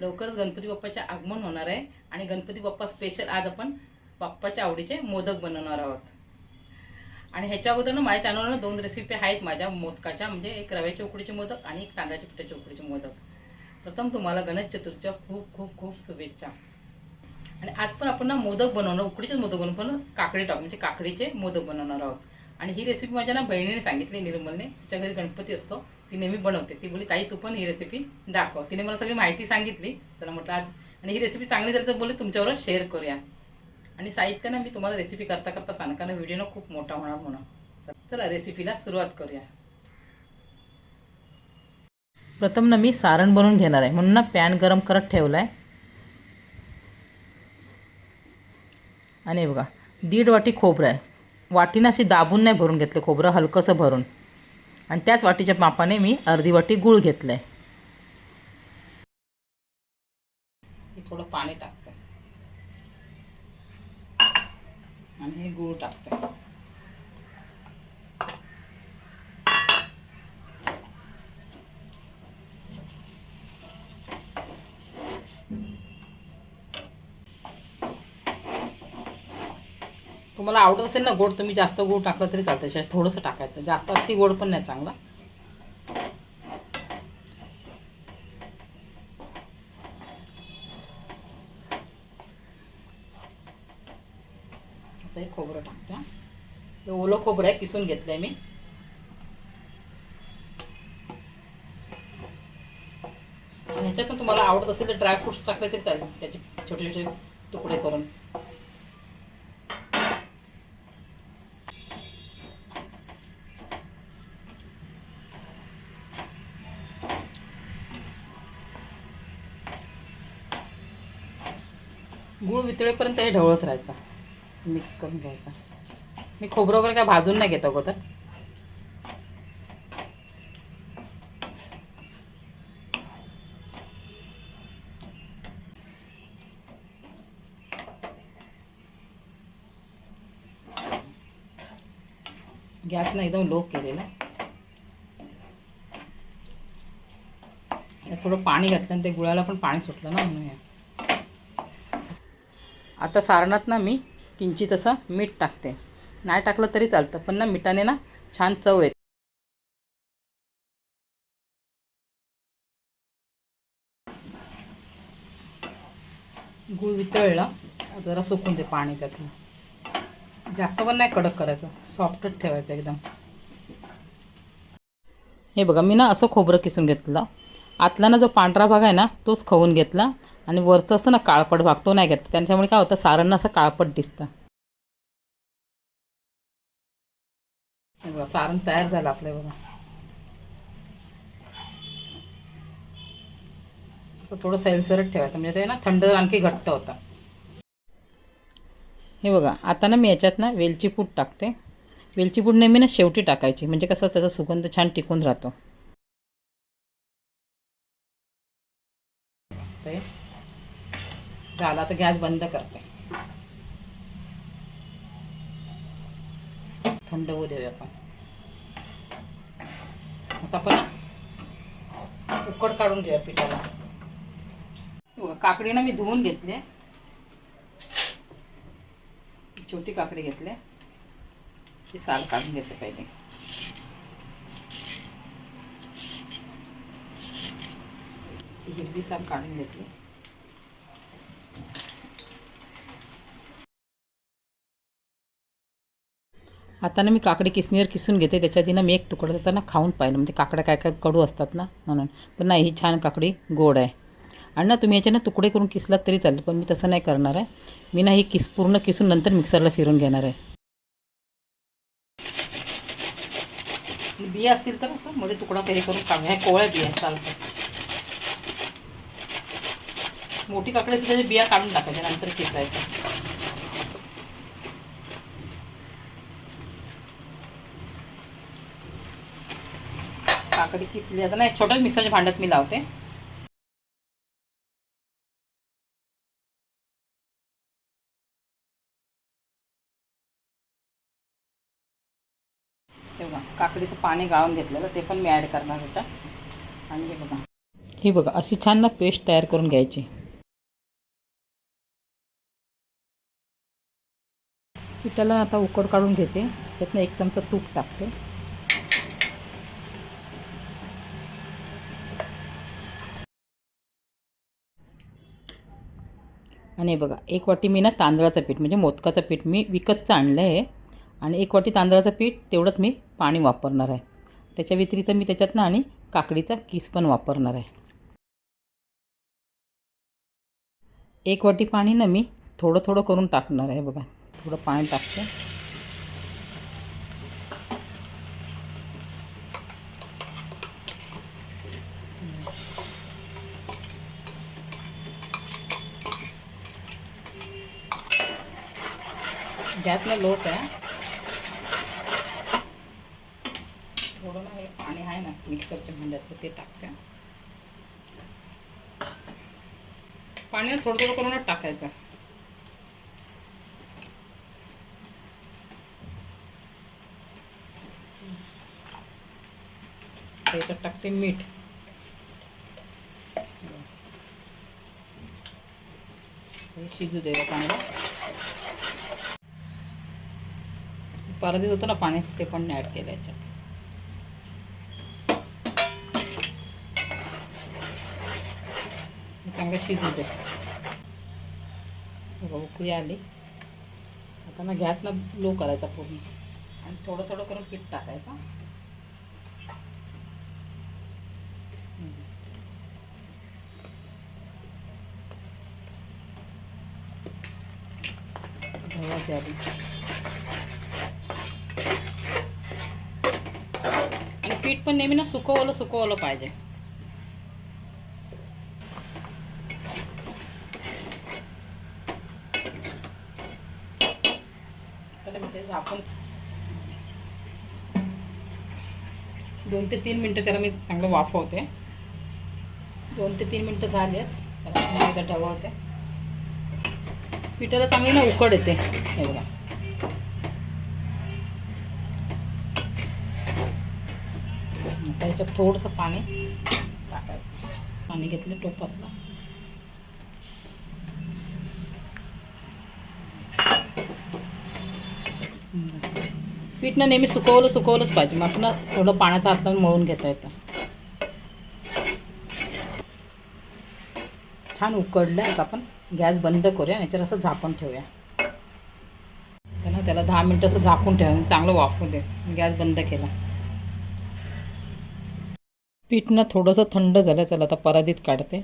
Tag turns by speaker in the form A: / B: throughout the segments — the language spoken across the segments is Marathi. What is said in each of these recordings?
A: लवकरच गणपती बाप्पाचे आगमन होणार आहे. आणि गणपती बाप्पा स्पेशल आज आपण बाप्पाच्या आवडीचे मोदक बनवणार आहोत. आणि ह्याच्या अगोदर ना माझ्या चॅनलवर दोन रेसिपी आहेत माझ्या मोदकाच्या म्हणजे एक रव्याच्या उकडीचे मोदक आणि एक तांदळाच्या पिठाचे उकडीचे मोदक. प्रथम तुम्हाला गणेश चतुर्थीच्या खूप खूप खूप शुभेच्छा. आणि आज पण आपण ना मोदक बनवणार उकडीचेच मोदक बनवून पण काकडी टाक म्हणजे काकडीचे मोदक बनवणार आहोत. आणि ही रेसिपी माझ्या ना बहिणीने सांगितली निर्मलने. तिच्या घरी गणपती असतो. ती नेहमी बनवते. ती बोली ताई तू पण ही रेसिपी दाखव. तिने मला सगळी माहिती सांगितली. चला म्हटलं आज. आणि ही रेसिपी चांगली झाली तर बोली तुमच्यावर शेअर करूया. आणि साहित्य ना मी तुम्हाला रेसिपी करता करता सांग कारण व्हिडिओ ना खूप मोठा होणार म्हणून. चला- रेसिपीला सुरुवात करूया. प्रथम ना मी सारण बनवून घेणार आहे. म्हणून ना पॅन गरम करत ठेवला आहे आणि बघा दीड वाटी खोबरं आहे. वाटीनं अशी दाबून नाही भरून घेतलं खोबरं हलकंसं भरून. आणि त्याच वाटीच्या मापाने मी अर्धी वाटी गूळ घेतलं आहे थोडं पाणी टाकते. आणि हे गूळ टाकते. तुम्हाला आवडत असेल ना गोड तुम्ही जास्त गोड टाकलं तरी चालतं त्याच्यात थोडंसं टाकायचं. जास्त अति गोड पण नाही चांगला. आता हे खोबरं टाकते हे. ओलं खोबरं आहे किसून घेतलं आहे मी. आणि ह्याच्यात पण तुम्हाला आवडत असेल तर ड्रायफ्रुट्स टाकले तरी चालेल. त्याचे छोटे छोटे तुकडे करून. गूळ वितळेपर्यंत हे ढवळत राहायचा. मिक्स करून घ्यायचा. मी खोबरं वगैरे काय भाजून नाही घेत अगोदर. गॅस ना एकदम लो केलेला. थोडं पाणी घातलं आणि ते गुळाला पण पाणी सुटलं ना म्हणून आता सारणात ना मी किंचित असं मीठ टाकते. नाही टाकलं तरी चालतं पण ना मिठाने ना छान चव येते. गूळ वितळला जरा सुकून दे पाणी त्यातलं जास्त पण नाही कडक करायचं सॉफ्टच ठेवायचं एकदम. हे बघा मी ना असं खोबरं किसून घेतलं. आतला ना जो पांढरा भाग आहे ना तोच खाऊन घेतला. आणि वरचं असतं ना काळपट भाग तो नाही घेत. त्यांच्यामुळे काय होतं सारण असं काळपट दिसतं. हे बघा सारण तयार झालं आपलं बघा. असं थोडं सैलसरत ठेवायचं. म्हणजे ते ना थंड आणखी घट्ट होतं. हे बघा आता ना मी याच्यात ना वेलची पूड टाकते. वेलची पूड नेहमी ना शेवटी टाकायची. म्हणजे कसं त्याचा सुगंध छान टिकून राहतो ते झाला तर गॅस बंद करते. थंड होऊ देऊया आपण. आता आपण उकड काढून घेऊया पिठाला. काकडी ना मी धुवून घेतले छोटी काकडी घेतली ती साल काढून घेते पहिले. ती हिरवी साल काढून घेतली. आता ना मी काकडी किसणीवर किसून घेते त्याच्या ना मी एक तुकडा त्याचा ना खाऊन पाहिलं. म्हणजे काकड्या काय काय कडू असतात ना म्हणून. पण नाही ही छान काकडी गोड आहे. आणि ना तुम्ही याचे ना तुकडे करून किसलात तरी चालेल पण मी तसं नाही करणार आहे. मी ना ही किस पूर्ण किसून नंतर मिक्सरला फिरून घेणार आहे. बिया असतील तर असं मध्ये तुकडा हे करून काढू ह्या कोवळ्या बिया चालतात मोठी काकडी त्याच्या बिया काढून टाकायच्या नंतर किसायचं काकडी किसली आता नाही छोट्या मिक्सरच्या भांड्यात मी लावते. हे बघा काकडीचं पाणी गाळून घेतलेलं ते पण मी ॲड करणार ह्याच्यात. आणि हे बघा. ही बघा अशी छान ना पेस्ट तयार करून घ्यायची. पिठाला आता उकड काढून घेते. त्यातनं एक चमचा तूप टाकते. आणि बघा एक वाटी मी ना तांदळाचं पीठ म्हणजे मोदकाचं पीठ मी विकतचं आणलं आहे आणि एक वाटी तांदळाचं पीठ तेवढंच मी पाणी वापरणार आहे. त्याच्या व्यतिरिक्त मी त्याच्यात ना आणि काकडीचा किस पण वापरणार आहे. एक वाटी पाणी ना मी थोडं थोडं करून टाकणार आहे बघा. थोडं पाणी टाकते. गॅसला लोच आहे थोडं ना हे पाणी आहे ना मिक्सरच्या भांड्यात ते टाकते. पाणी थोडं थोडं करूनच टाकायचं. त्याच्यात टाकते मीठ. हे शिजू द्यायला चांगलं परत होतं ना पाणी ते पण ॲड केलं याच्यात. चांगलं शिजू दे. बघा उकळी आली. आता ना गॅस ना लो करायचा पूर्ण. आणि थोडं थोडं करून पीठ टाकायचं. आली पीठ पण नेहमी ना सुकवलं सुकवलं पाहिजे. तर दोन ते तीन मिनटं त्याला मी चांगलं वाफवते. दोन ते तीन मिनटं झाले. त्याला एकदा ढवळते पिठाला चांगली ना उकड येते. एवढा बघा आता ह्याच्यात थोडंसं पाणी टाकायचं. पाणी घेतलं टोपातलं. पीठ ना नेहमी सुकवलं सुकवलंच पाहिजे. मग आपण थोडं पाण्याचा हात लावून मळून घेता येतं. छान उकडलं आता आपण. गॅस बंद करूया याच्यावर असं झाकून ठेवूया. त्याला त्याला दहा मिनटं असं झाकून ठेवा. चांगलं वाफू दे. गॅस बंद केला. पीठ ना थोडंसं थंड झालं चला आता परादीत काढते.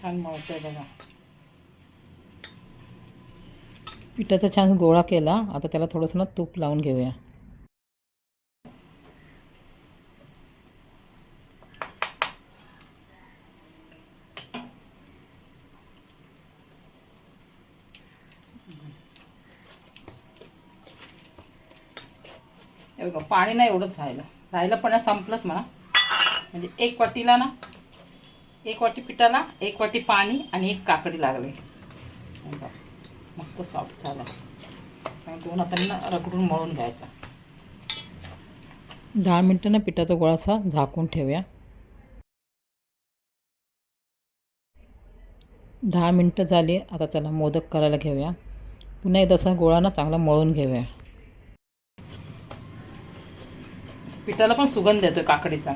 A: छान मळतोय बघा. पिठाचा छान गोळा केला आता त्याला थोडंसं ना तूप लावून घेऊया हे बघा पाणी नाही एवढंच राहिलं. राहिलं पण संपलंच म्हणा म्हणजे एक वाटीला ना एक वाटी पिठाला एक वाटी पाणी आणि एक काकडी लागली. मस्त सॉफ्ट झालं. आणि दोन हातांना रगडून मळून घ्यायचा. दहा मिनटं ना पिठाचा गोळा असा झाकून ठेवूया. दहा मिनटं झाली आता चला मोदक करायला घेऊया. पुन्हा एकदा असा गोळा ना चांगला मळून घेऊया. पिठाला पण सुगंध येतो काकडीचा.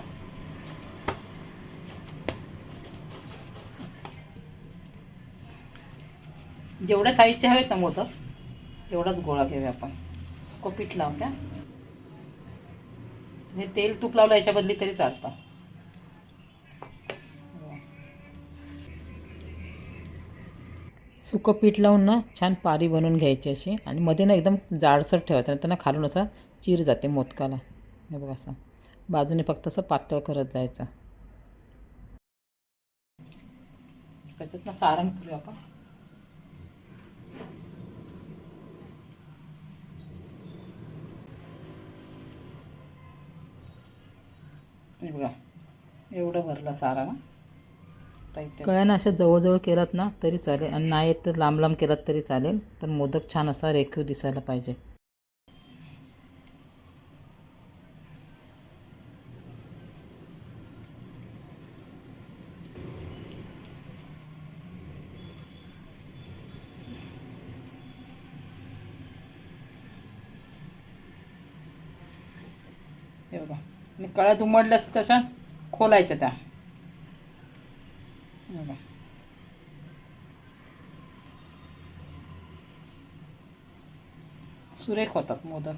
A: जेवढ्या साईजचे हवेत ना मोदक तेवढाच गोळा घेऊया आपण. सुकं पीठ लावत्या. हे तेल तूप लावलं याच्या बदली तरी चालतं. सुकं पीठ लावून ना छान पारी बनवून घ्यायची अशी. आणि मध्ये ना एकदम जाडसर ठेवायचं नाही तर ना खालून असा चीर जाते मोदकाला. हे बघा असं. बाजूने फक्त असं पातळ करत जायचं. त्याच्यातनं सारण करूया आपण. हे बघा. एवढं भरलं सारा ना. आता इथे
B: कळ्यानं अशा जवळजवळ केलात ना तरी चालेल. आणि नाही येत तर लांब लांब केलात तरी चालेल. पण मोदक छान असा रेखीव दिसायला पाहिजे
A: हे बघा आणि उमडलंच उमडल्यास कशा खोलायच्या त्या. बघा. सुरेख होतात मोदक.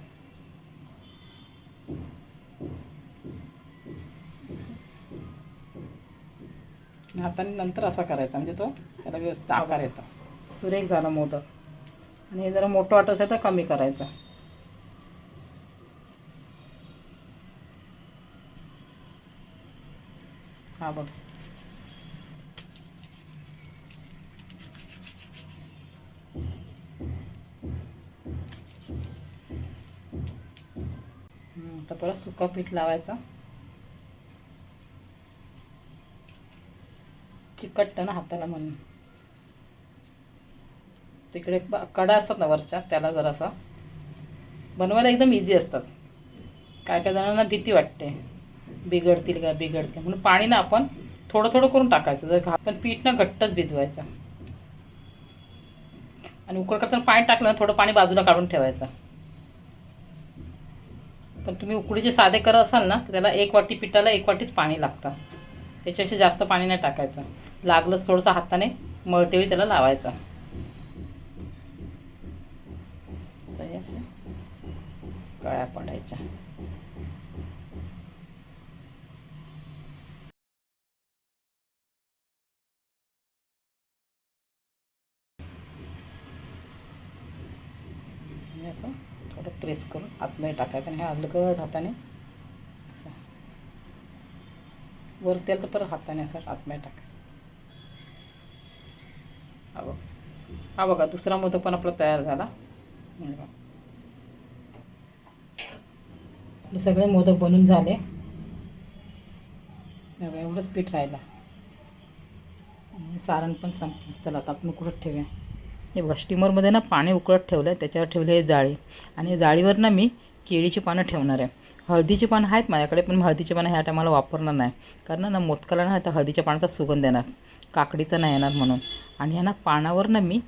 A: हाताने नंतर असा करायचा म्हणजे तो त्याला व्यवस्थित आकार येतो. सुरेख झाला मोदक. आणि हे जरा मोठं वाटत असेल तर कमी करायचं. हा बघ. हम्म, तर परत सुका पीठ लावायचा. चिकटतं ना हाताला म्हणून. तिकडे कडा असतात ना वरच्या त्याला जरासा. बनवायला एकदम इझी असतात. काय काय जणांना भीती वाटते. बिघडतील का? बिघडतील. म्हणून पाणी ना आपण थोडं थोडं करून टाकायचं. जर घा पण पीठ ना घट्टच भिजवायचं. आणि उकड करताना पाणी टाकलं थोडं पाणी बाजूला काढून ठेवायचं. पण तुम्ही उकडीचे साधे करत असाल ना तर त्याला एक वाटी पिठाला एक वाटीच पाणी लागतं. त्याच्यापेक्षा जास्त पाणी नाही टाकायचं. लागलं थोडंसं हाताने मळतेवेळी त्याला लावायचं. कळ्या पडायच्या आणि असं थोडं प्रेस करून आतमध्ये टाकायचं आणि हे अलगद हाताने. असं. वर तेल तर परत हाताने असं आतमध्ये टाकायचं हा बघ. हा बघा दुसरा मोदक पण आपला तयार झाला. हे सगळे मोदक बनून झाले. एवढंच पीठ राहिलं. सारण पण संपलं. चला आता आपण उकळत ठेवूया. हे बघा स्टीमरमध्ये ना पाणी उकळत ठेवलं आहे त्याच्यावर ठेवले आहे जाळी. आणि जाळीवर ना मी केळीची पानं ठेवणार आहे. हळदीची पानं आहेत माझ्याकडे पण हळदीची पानं ह्या टायमाला वापरणार नाही. कारण ना मोदकाला ना आता हळदीच्या पानाचा सुगंध येणार. काकडीचा नाही येणार म्हणून. आणि ह्या ना पानावर ना मी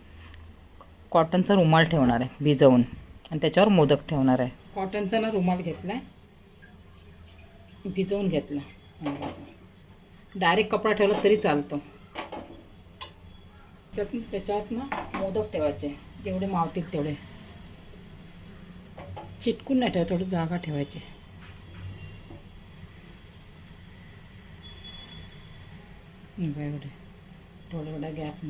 A: कॉटनचा रुमाल ठेवणार आहे भिजवून. आणि त्याच्यावर मोदक ठेवणार आहे. कॉटनचा ना रुमाल घेतला आहे भिजवून घेतला डायरेक्ट कपडा ठेवला तरी चालतो. त्याच्यात त्याच्यात ना मोदक ठेवायचे. जेवढे मावतील तेवढे. चिटकून नाही ठेवा थोडी जागा ठेवायची. एवढे. थोडं एवढा गॅप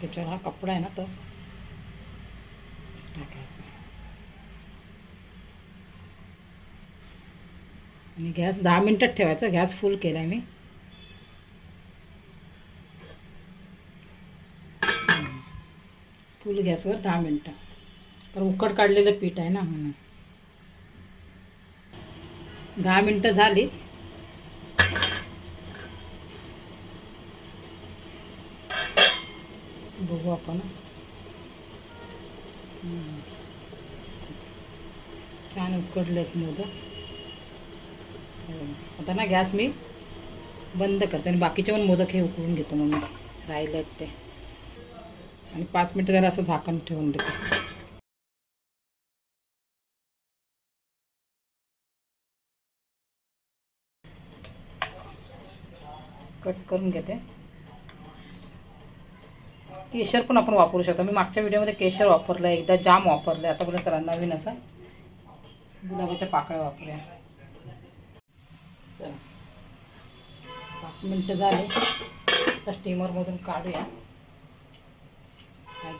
A: त्याच्यावर हा कपडा आहे ना तो. टाकायचा. आणि गॅस दहा मिनटात ठेवायचा गॅस फुल केला आहे मी फुल गॅसवर दहा मिनटं. तर उकड काढलेलं पीठ आहे ना म्हणून. दहा मिनटं झाली. बघू आपण. छान उकडलेत मोदक. आता ना गॅस मी बंद करते आणि बाकीचे पण मोदक हे उकळून घेतो मग मी राहिले आहेत ते. आणि पाच मिनटं जरा असं झाकण ठेवून देते. कट करून घेते. केशर पण आपण वापरू शकतो. मी मागच्या व्हिडिओमध्ये केशर वापरलं एकदा जाम वापरलं आता बोला चला नवीन असं गुलाबाच्या पाकळ्या वापरूया. चला. पाच मिनटं झाले. आता स्टीमरमधून काढूया.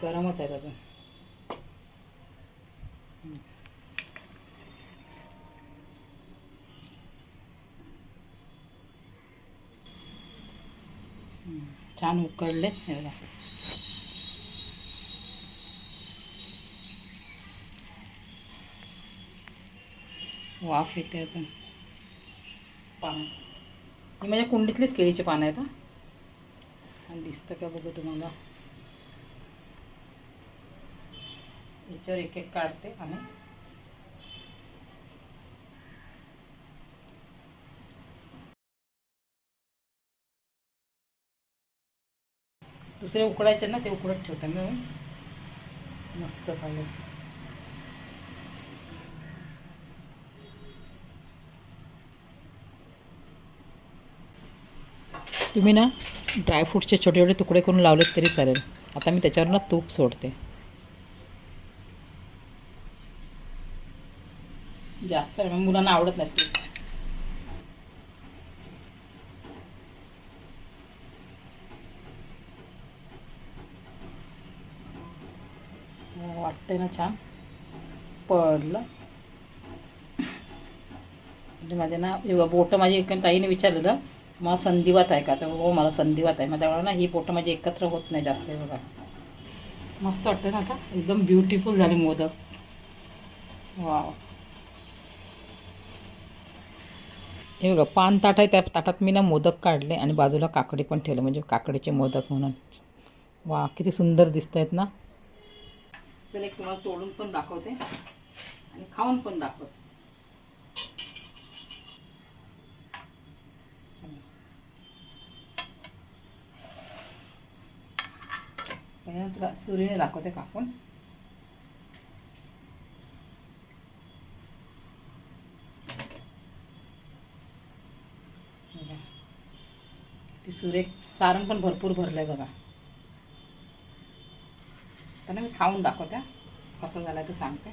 A: गरमच आहे अजून. छान उकडले. हे बघा. वाफ येते अजून. पानं. ही माझ्या कुंडीतलीच केळीची पानं आहेत हा. आणि दिसतं का बघू तुम्हाला? याच्यावर एक एक काढते आणि दुसरे उकडायचे ना ते उकडत ठेवते मी. मस्त झालं.
B: तुम्ही ना ड्रायफ्रूटचे छोटे छोटे तुकडे करून लावलेत तरी चालेल. आता मी त्याच्यावर ना तूप सोडते.
A: जास्त मुलांना आवडत नाही तूप. वाटतंय ना छान. पडलं. म्हणजे माझे ना बोटं माझी एक ताईने विचारलेलं मला संधिवात आहे का? तर हो मला संधिवात आहे. मग त्यामुळे ना ही बोटं माझी एकत्र होत नाही जास्त बघा. मस्त वाटतं ना आता. एकदम ब्युटिफुल झाली मोदक. वाव
B: हे बघा पान ताट आहे त्या ताटात मी ना मोदक काढले आणि बाजूला काकडी पण ठेवले म्हणजे काकडीचे मोदक म्हणून. वा किती सुंदर दिसत आहेत ना.
A: चल एक तुम्हाला तोडून पण दाखवते आणि खाऊन पण दाखवते. तुला सुरीने दाखवते कापून. ती सुरेख सारण पण भरपूर भरलंय बघा. त्यांना मी खाऊन दाखवते. कसं झालं ते सांगते.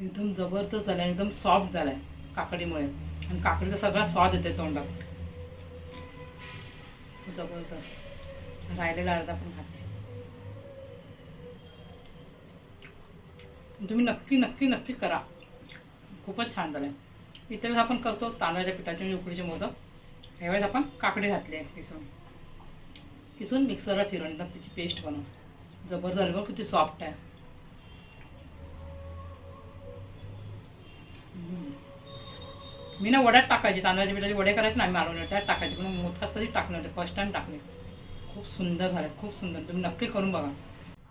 A: एकदम जबरदस्त झालं एकदम सॉफ्ट झालाय काकडीमुळे. आणि काकडीचा सगळा स्वाद येते तोंडात. जबरदस्त. राहिलेला अर्धा पण खाते तुम्ही नक्की नक्की नक्की करा. खूपच छान झालंय. इथे आपण करतो तांदळाच्या पिठाचे म्हणजे उकडीचे मोदक. यावेळेस आपण काकडे घातले किसून. किसून मिक्सरला फिरून एकदम त्याची पेस्ट बनवून. जबरदस्त झाली बघ किती सॉफ्ट आहे. मी ना वड्यात टाकायची तांदळाच्या पिठाचे वडे करायचे ना आम्ही मालवण त्यात टाकायचे पण मोदकात कधी टाकले होते फर्स्ट टाइम टाकले. खूप सुंदर झाले खूप सुंदर. तुम्ही नक्की करून बघा.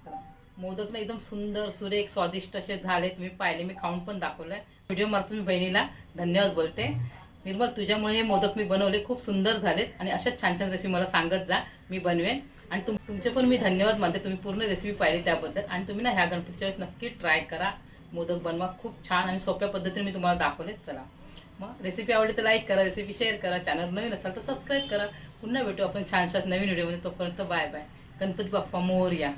A: चला. मोदकला एकदम सुंदर सुरेख स्वादिष्ट असे झाले तुम्ही पाहिले मी खाऊन पण दाखवलंय. व्हिडिओ मार्फत मी बहिणीला धन्यवाद बोलते. निर्मल तुझ्यामुळे हे मोदक मी बनवले खूप सुंदर झालेत आणि अशाच छान छान रेसिपी मला सांगत जा मी बनवेन. आणि तुम तुमचे पण मी धन्यवाद मानते. तुम्ही पूर्ण रेसिपी पाहिली त्याबद्दल. आणि तुम्ही ना ह्या गणपतीच्या वेळेस नक्की ट्राय करा. मोदक बनवा खूप छान आणि सोप्या पद्धतीने मी तुम्हाला दाखवले. चला. मग रेसिपी आवडली तर लाईक करा रेसिपी शेअर करा. चॅनल नवीन असाल तर सबस्क्राईब करा. पुन्हा भेटू आपण छान छान नवीन व्हिडिओमध्ये तोपर्यंत बाय बाय गणपती बाप्पा मोर या